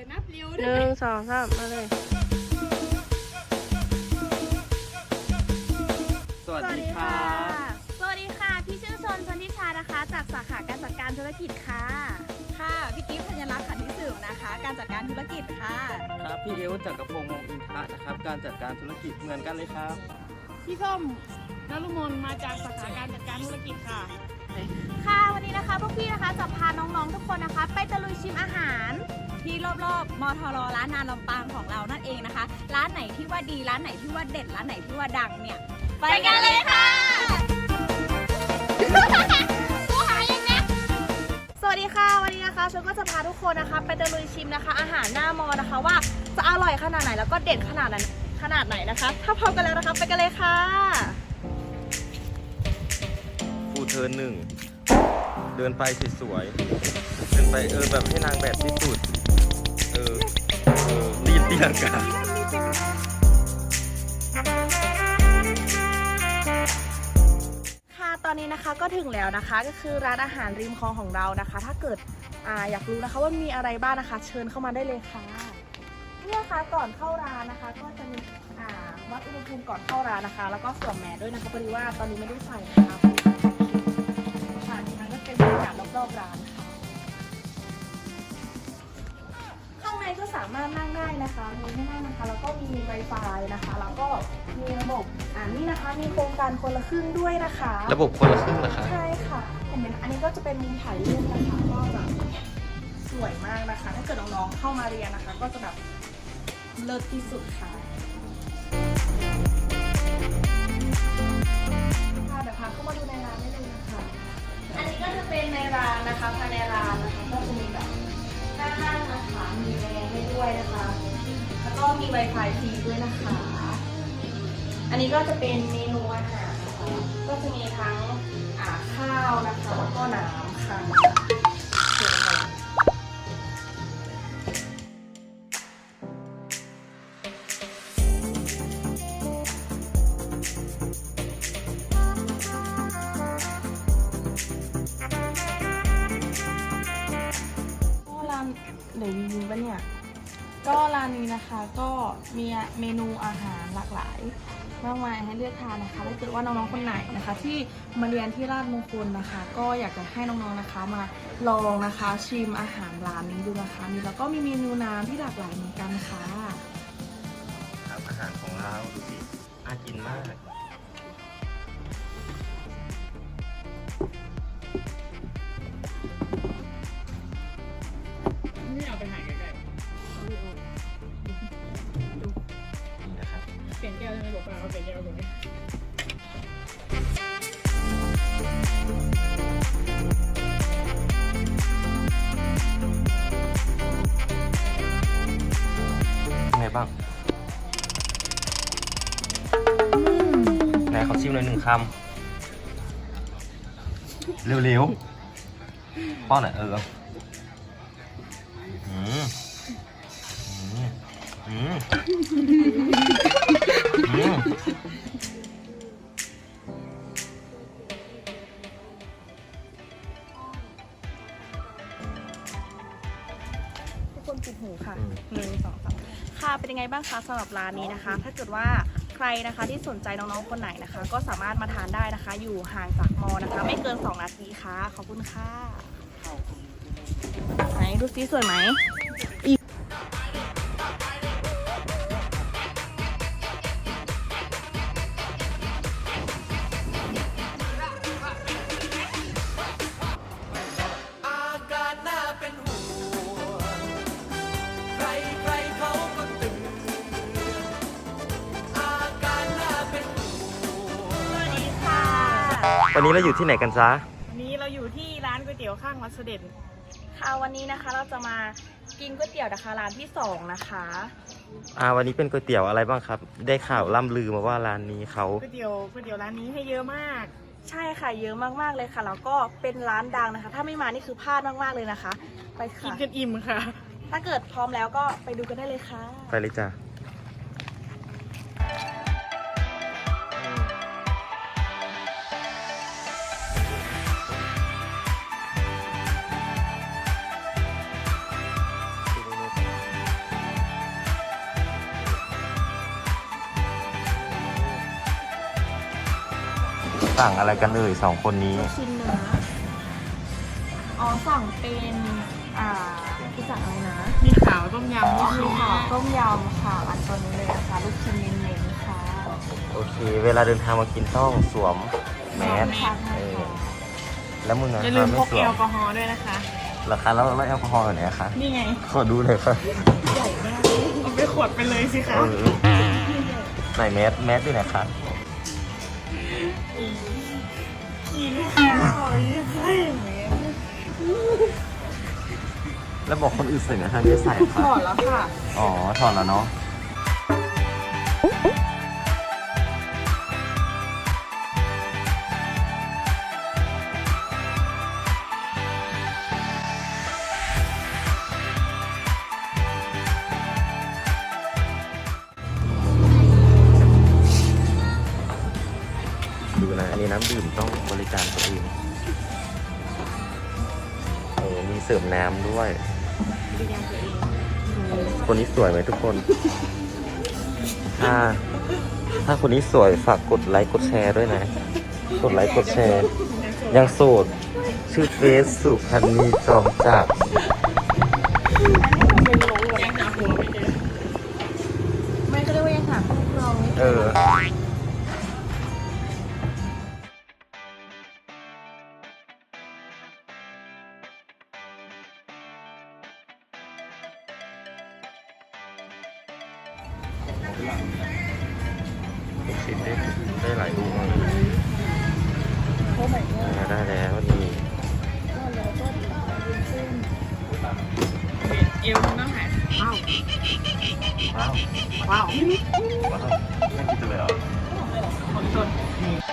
จะนับเร็วหด้วนึ่ยงสองสามมาเลย สวัสดีค่ะสวัสดีค่ะ พี่ชื่อชนชนทิชานะคะ จากสาขาการจัดการธุรกิจค่ะ ค่ะ พี่กิฟต์ธัญรักษ์ขันธิสืบนะคะ การจัดการธุรกิจค่ะ ครับพี่เอลจากกระพงศ์วงศ์อินทะนะครับ การจัดการธุรกิจเหมือนกันเลยครับ พี่ส้มนรุมนมาจากสาขาการจัดการธุรกิจค่ะ ค่ะ วันนี้นะคะพวกพี่นะคะจะพาน้องๆทุกคนนะคะ ไปตะลุยชิมอาหาร ที่รอบๆมทรร้านนานลำปางของเรานั่นเองนะคะ ร้านไหนที่ว่าดีร้านไหนที่ว่าเด็ดร้านไหนที่ว่าดังเนี่ย ไปกันเลยค่ะสวัสดีค่ะวันนี้นะคะชนก็จะพาทุกคนนะคะ ไปตะลุยชิมนะคะ อาหารหน้ามอนะคะว่าจะอร่อยขนาดไหนแล้วก็เด็ดขนาดไหนขนาดไหนนะคะ ถ้าพร้อมกันแล้วนะคะไปกันเลยค่ะฟูเทิร์นหนึ่งเดินไปสวยๆเดินไปเออแบบให้นางแบบที่สุดเออเอ ยงกันค่ะตอนนี้นะคะก็ถึงแล้วนะคะก็คือร้านอาหารริมคลองของเรานะคะ ถ้าเกิดอาอยากรู้นะคะว่ามีอะไรบ้างนะคะ เชิญเข้ามาได้เลยค่ะเนี่ยค่ะก่อนเข้าร้านนะคะ ก็จะมีอ่าวัดอุณหภูมิก่อนเข้าร้านนะคะ แล้วก็สวมแมสด้วยนะคะพอดีว่าตอนนี้ไม่ได้ใส่นะคะค่ะนี่มันก็เป็นบรรยากาศรอบๆร้านค่ะ สามารถนั่งได้นะคะมีให้นั่งนะคะ แล้วก็มี Wi-Fi นะคะ แล้วก็มีระบบอ่านี่นะคะมีโครงการคนละครึ่งด้วยนะคะระบบคนละครึ่งเหรอคะใช่ค่ะเห็นไหมอันนี้ก็จะเป็นมุมถ่ายรูปนะคะก็แบบสวยมากนะคะ ถ้าเกิดน้องๆเข้ามาเรียนนะคะ ก็จะแบบเลิศที่สุดค่ะค่ะเดี๋ยวพาเข้ามาดูในร้านได้เลยนะคะ อันนี้ก็จะเป็นในร้านนะคะภายในร้านนะคะก็จะมีแบบห น้านั่งนะคะ มีแอร์ให้ด้วยนะคะ แล้วก็มี Wi-Fi ฟรีด้วยนะคะ อันนี้ก็จะเป็นเมนูอาหารนะคะ ก็จะมีทั้งอ่าข้าวนะคะ แล้วก็น้ำค่ะ นี้นะคะก็มีเมนูอาหารหลากหลายมากมายให้เลือกทานนะคะถ้าเกิดว่าน้องๆคนไหนนะคะ ที่มาเรียนที่ราชมงคลนะคะ ก็อยากจะให้น้องๆนะคะ มาลองนะคะชิมอาหารร้านนี้ดูนะคะมีแล้วก็มีเมนูน้ำที่หลากหลายเหมือนกันค่ะครับอาหารของเราดูสิน่ากินมาก เปลี่ยนแก้วได้ไหมบอกว่าเขาเปลี่ยนแก้วตรงนี้ไงบ้างไหนขอชิมหน่อยหนึ่งคำเร็วๆป้อนหน่อยเอออืมอืมอืม ไงบ้างคะสำหรับร้านนี้นะคะ ถ้าเกิดว่าใครนะคะที่สนใจน้องๆคนไหนนะคะ ก็สามารถมาทานได้นะคะ อยู่ห่างจากมอนะคะ ไม่เกิน 2 นาทีค่ะ ขอบคุณค่ะไหนดูซิสวยไหม วันนี้เราอยู่ที่ไหนกันจ๊ะวันนี้เราอยู่ที่ร้านก๋วยเตี๋ยวข้างวัดเสด็จค่ะวันนี้นะคะเราจะมากินก๋วยเตี๋ยวนะคะร้านที่สองนะคะอ่าวันนี้เป็นก๋วยเตี๋ยวอะไรบ้างครับ ได้ข่าวล่ำลือมาว่าร้านนี้เขาก๋วยเตี๋ยวก๋วยเตี๋ยวร้านนี้ให้เยอะมาก ใช่ค่ะเยอะมากๆเลยค่ะแล้วก็เป็นร้านดังนะคะ ถ้าไม่มานี่คือพลาดมากๆเลยนะคะ ไปกิค่ะนกันอิ่มค่ะ ถ้าเกิดพร้อมแล้วก็ไปดูกันได้เลยค่ะ ไปเลยจ้ะ สั่งอะไรกันเอ่ยสองคนนี้ ลูกชิ้นเนื้อ อ๋อสั่งเป็นอ่าที่สั่งอะไรนะมีขาวต้มยำนี่มีคือขอต้มยำค่ะอันตัวนี้เลยนะคะลูกชิ้นเน้นๆค่ะโอเค เวลาเดินทางมากินต้องสวมแมสค่ะเออแล้วมึงอะอย่าลืมไม่พกสวแอมลกอฮอล์ด้วยนะคะราคาแล้วแล้วแอลกอฮอล์อยู่ไหนคะนี่ไงขอดูเลยค่ะเอาไปขวดไปเลยสิคะเออไหนแมสแมสอยู่ไหนคะอี กค่ะขอยใส่แมแล้วบอกคนอื่นใส่นะทางนี้ใส่ถค่ะอดแล้วค่ะ อ๋อถอดแล้วเนาะ นะ อันนี้น้ำดื่มต้องบริการตัวเองโอ้มีเสร์ฟน้ำด้วย คนนี้สวยไหมทุกคน ถ้า ถ้าคนนี้สวยฝากกดไลค์กดแชร์ด้วยนะ กดไลค์กดแชร์ ยังโสด ชื่อเฟซสุพันนีจอมจัก ลูกชิ้นได้ได้หลายลูกมากเลยอ่าได้แล้วนี่เอวมันต้องหายว้าวว้าวว้าวว้าวน่ากินจังเลยเหรอขอชน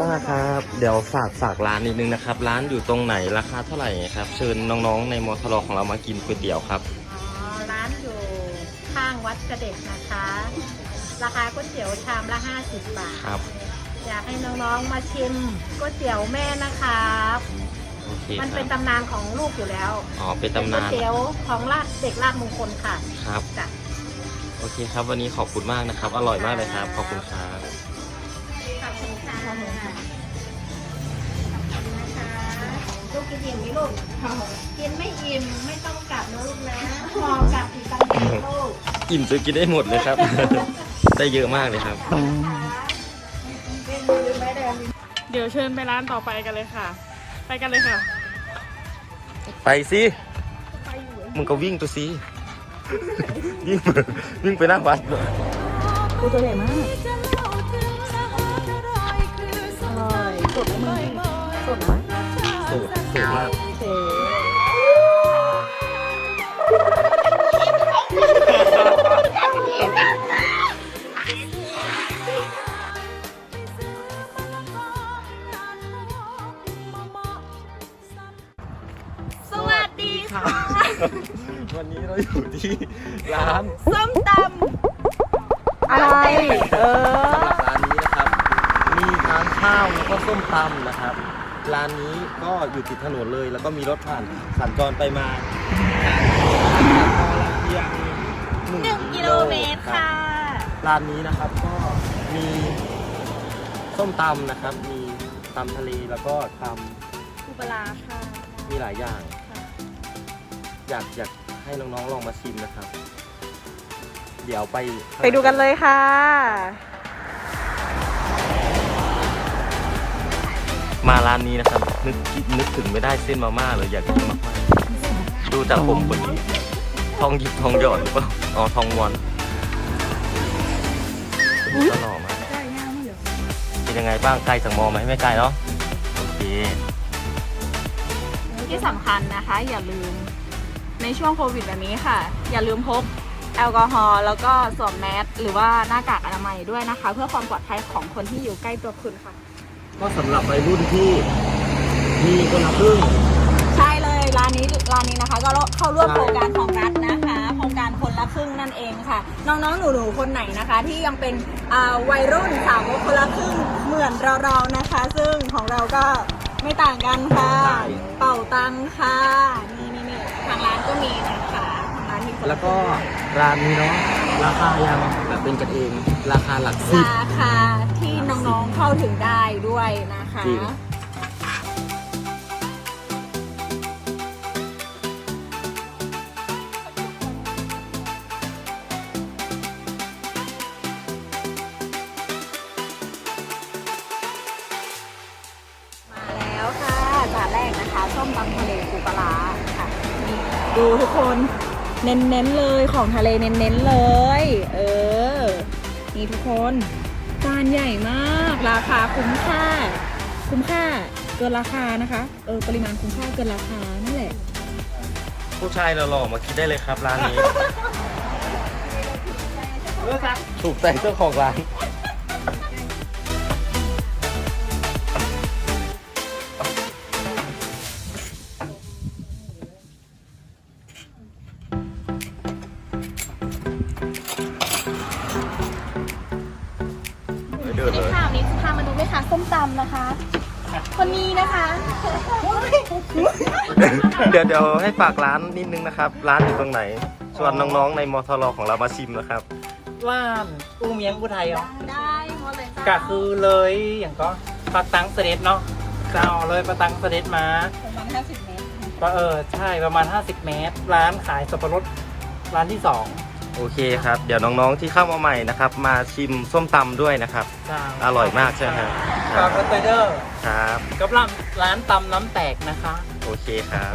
ป้าครับ เดี๋ยวฝากฝากร้านนิดนึงนะครับ ร้านอยู่ตรงไหนราคาเท่าไหร่ครับ เชิญน้องๆในมอทรของเรามากินก๋วยเตี๋ยวครับ อ๋อ ร้านอยู่ข้างวัดกระเด็ดนะคะ ราคาก๋วยเตี๋ยวชามละ 50 บาท ครับ อยากให้น้องๆมาชิมก๋วยเตี๋ยวแม่นะครับ โอเคมันคเป็รันบตำนานของลูกอยู่แล้วอ๋อเป็นเป็นตำก๋วยนานเตี๋ยวของลาดเด็กลาดมงคลค่ะครับ จ้ะ โอเคครับ วันนี้ขอบคุณมากนะครับ อร่อยมากเลยครับ ขอบคุณครับขอบ คุณค่ะขอบคุณค่ะขอบคุณนะคะลูกกินอิ่มไหมลูกกินไม่อิ่มไม่ต้องกลับนะลูกนะพอกลับอีกตังค์ลูกอิ่มจนกินได้หมดเลยครับ ได้เยอะมากเลยครับเดี๋ยวเชิญไปร้านต่อไปกันเลยค่ะ ไปกันเลยค่ะ ไปสิมึงก็วิ่งตัวสิวิ่งไปวิ่งไปหน้าวัดเลยกูตัวใหญ่มาก สดไหมสูตรสูตรมาก โอเคสวัสดีค่ะวันนี้เราอยู่ที่ร้านส้มตอะไร เออสำหรับร้านนี้นะครับ มีทานข้าวแล้วก็ส้มตำนะครับ ร้านนี้ก็อยู่ติดถนนเลย แล้วก็มีรถผ่านสัญจรไปมาเพียงำหนึ่งกิโลเมตรค่ะ ร้านนี้นะครับก็มีส้มตำนะครับ มีตำทะเลแล้วก็ตอุปลาค่ะำมีหลายอย่าง อยากอยากให้น้องๆลองมาชิมนะครับ เดี๋ยวไปไปดูกันเลยค่ะ มาร้านนี้นะครับ นึกนึกถึงไม่ได้เส้นมาม่าเลยอยากกินมากๆดูจากผมคนนี้ทองหยิบทองหยอดหรือเปล่าอ๋อทองม้วนก็หล่อมากเป็นยังไงบ้างไกลจากมอไหมไม่ไกลเนาะโอเคที่สำคัญนะคะ อย่าลืมในช่วงโควิดแบบนี้ค่ะ อย่าลืมพกแอลกอฮอล์แล้วก็สวมแมสหรือว่าหน้ากากอนามัยด้วยนะคะ เพื่อความปลอดภัยของคนที่อยู่ใกล้ตัวคุณค่ะ ก็สำหรับวัยรุ่นที่มีคนละครึ่ง ใช่เลยร้านนี้ร้านนี้นะคะ ก็เข้าร่วมใช่โครงการของรัฐนะคะโครงการคนละครึ่งนั่นนเองค่ะ น้องๆหนูๆคนไหนนะคะ ที่ยังเป็นอ่าวัยรุ่นสาวกคนละครึ่งเหมือนเราๆนะคะ ซึ่งของเราก็ไม่ต่างกันค่ะเป่าตังค่ะนี่นี่นี่ทางร้านก็มีนะคะทางร้านมีคนแล้วก็ร้านนี้เนาะ ราคายังแบบเป็นกันเอง ราคาหลักสิบ ราคาที่น้องๆเข้าถึงได้ด้วยนะคะ จริง มาแล้วค่ะจานแรกนะคะส้มตำทะเลปูปลาร้าค่ะนี่ดูทุกคน เน้นๆเลยของทะเลเน้นๆเลย เออ นี่ทุกคนจานใหญ่มาก ราคาคุ้มค่า คุ้มค่าเกินราคานะคะ เออ ปริมาณคุ้มค่าเกินราคานั่นแหละ ผู้ชายหล่อๆมาคิดได้เลยครับร้านนี้ ถูกใจเจ้าของร้าน ค้าส้มตำนะคะ คนนี้นะคะเดี๋ยวเดี๋ยวให้ฝากร้านนิดนึงนะครับ ร้านอยู่ตรงไหน ชวนน้องๆในมทรของเรามาชิมนะครับ ว่านอู้เมียงอุทัยเหรอได้หมดเลยจ้าก็คือเลยอย่างก็ปาตังเสด็จเนาะจะเอาเลยปาตังเสด็จมาประมาณห้าสิบเมตรก็เออใช่ประมาณ 50 เมตร ร้านขายสับปะรดร้านที่สอง โอเคครับ เดี๋ยวน้องๆที่เข้ามาใหม่นะครับ มาชิมส้มตำด้วยนะครับใช่อร่อยมากใช่ไหมครับกับรถไฟเดอร์ครับกับร้านร้านตำน้ำแตกนะคะ โอเคครับ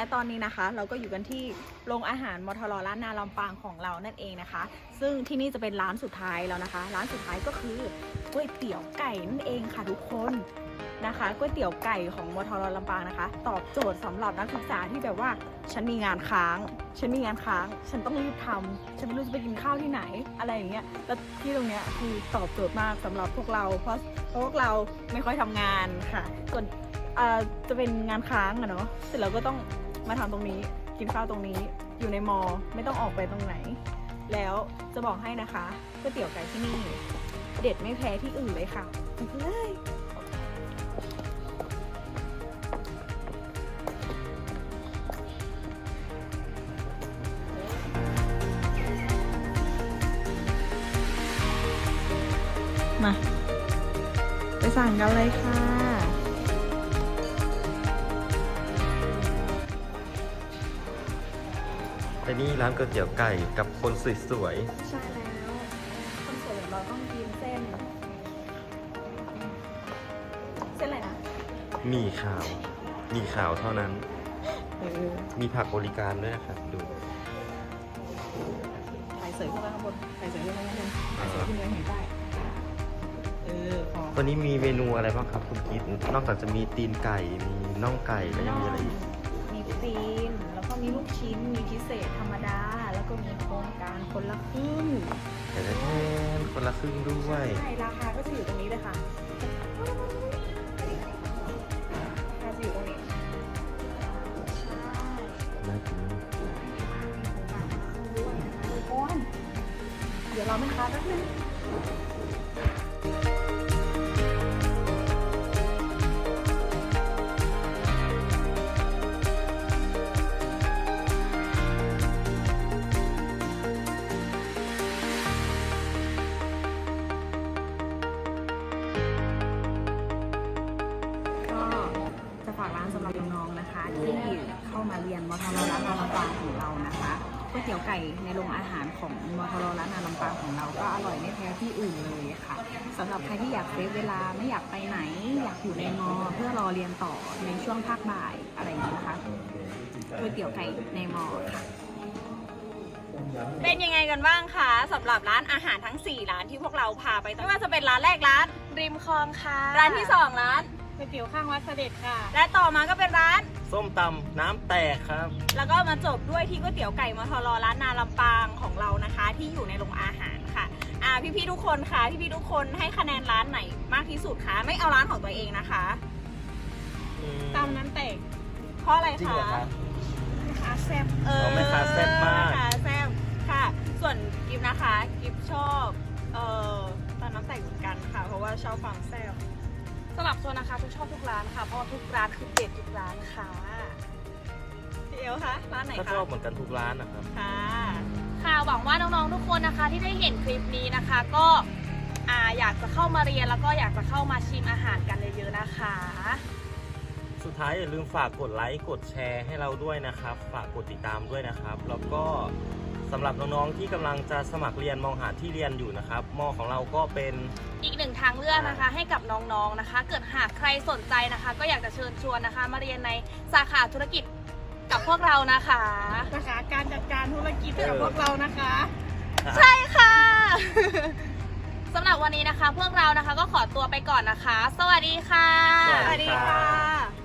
และตอนนี้นะคะ เราก็อยู่กันที่โรงอาหารมทรร้านนาลำปางของเรานั่นเองนะคะ ซึ่งที่นี่จะเป็นร้านสุดท้ายแล้วนะคะ ร้านสุดท้ายก็คือก๋วยเตี๋ยวไก่นั่นเองค่ะทุกคนนะคะก๋วยเตี๋ยวไก่ของมทรลำปางนะคะ ตอบโจทย์สำหรับนักศึกษาที่แบบว่าฉันมีงานค้าง ฉันมีงานค้าง ฉันต้องรีบทำฉันไม่รู้จะไปกินข้าวที่ไหนอะไรอย่างเงี้ยแล้วที่ตรงเนี้ยคือตอบโจทย์มากสำหรับพวกเราเพราะพวกเราไม่ค่อยทำงานค่ะส่วนจะเป็นงานค้างอะเนาะเสร็จแล้วก็ต้อง มาทำตรงนี้กินข้าวตรงนี้ อยู่ในมอไม่ต้องออกไปตรงไหน แล้วจะบอกให้นะคะก๋วยเตี๋ยวไก่ที่นี่ เด็ดไม่แพ้ที่อื่นเลยค่ะเลยมา ไปสั่งกันเลยค่ะ แต่นี่ร้านก๋วยเตี๋ยวไก่กับคนสวยใช่แล้วคนสวยอย่างเราต้องกินเส้น เส้นอะไรนะๆหมีขาวหมีขาวเท่านั้นเออมีผักบริการด้วยนะครับดู ไข่เสยขึ้นมาข้างบนไข่เสยขึ้นมาข้างบนไข่เสยขึ้นมาเห็นใต้เออพอวันนี้มีเมนูอะไรบ้างครับคุณกิตนอกจากจะมีตีนไก่ มีน่องไก่แล้วยังมีอะไรอีก คนละครึ่งด้วย ใช่ราคาก็จะอยู่ตรงนี้เลยค่ะราคาจะอยู่ตรงนี้ใช่น่ากินมากเดี๋ยวเราไม่ค้าแป๊บนึง ก๋วยเตี๋ยวไก่ในโรงอาหารของมทรร้านนาลำปางของเราก็อร่อยไม่แพ้ที่อื่นเลยค่ะสำหรับใครที่อยากเซฟเวลาไม่อยากไปไหน อยากอยู่ในมอเพื่อรอเรียนต่อในช่วงภาคบ่ายอะไรอย่างนี้นะคะก๋วยเตี๋ยวไก่ในมอค่ะเป็นยังไงกันบ้างคะสำหรับร้านอาหารทั้ง 4 ร้านที่พวกเราพาไปไม่ว่าจะเป็นร้านแรกร้านริมคลองค่ะ ร้านที่ 2 ร้านก๋วยเตี๋ยวข้างวัดเสด็จค่ะ และต่อมาก็เป็นร้าน ส้มตำน้ำแตกครับ แล้วก็มาจบด้วยที่ก๋วยเตี๋ยวไก่มทรร้านนาลำปางของเรานะคะ ที่อยู่ในโรงอาหารค่ะอ่าพี่ๆทุกคนคะพี่ๆทุกคนให้คะแนนร้านไหนมากที่สุดคะไม่เอาร้านของตัวเองนะคะตามนั้นแต่เพราะอะไรจริงคะเหรอคะค้าแซ่บเอออแม่ค้าแซ่บมากแค้าแซ่บค่ะ ส่วนกิฟนะคะกิฟชอบเอ่อตามน้ำแต่งเหมือนกันค่ะ เพราะว่าชอบความแซ่บสำหรับโซนนะคะทุกชอบทุกร้านค่ะ เพราะว่าทุกร้านคือเด็ดทุกร้านค่ะพี่เอลคะร้านไหนก็คะชอบเหมือนกันทุกร้านนะครับ ค่ะค่ะหวังว่าน้องๆทุกคนนะคะที่ได้เห็นคลิปนี้นะคะ ก็อ่าอยากจะเข้ามาเรียนแล้วก็อยากจะเข้ามาชิมอาหารกันเยอะๆนะคะ สุดท้ายอย่าลืมฝากกดไลค์ กดแชร์ให้เราด้วยนะครับ ฝากกดติดตามด้วยนะครับ แล้วก็ สำหรับน้องๆที่กำลังจะสมัครเรียนมองหาที่เรียนอยู่นะครับมอของเราก็เป็น อีกหนึ่งทางเลือกนะคะให้กับน้องๆนะคะ เกิดหากใครสนใจนะคะ ก็อยากจะเชิญชวนนะคะ มาเรียนในสาขาธุรกิจกับพวกเรานะคะนะคะการจัดการธุรกิจกับพวกเรานะคะ ใช่ค่ะสำหรับวันนี้นะคะ พวกเรานะคะก็ขอตัวไปก่อนนะคะ สวัสดีค่ะ สวัสดีค่ะ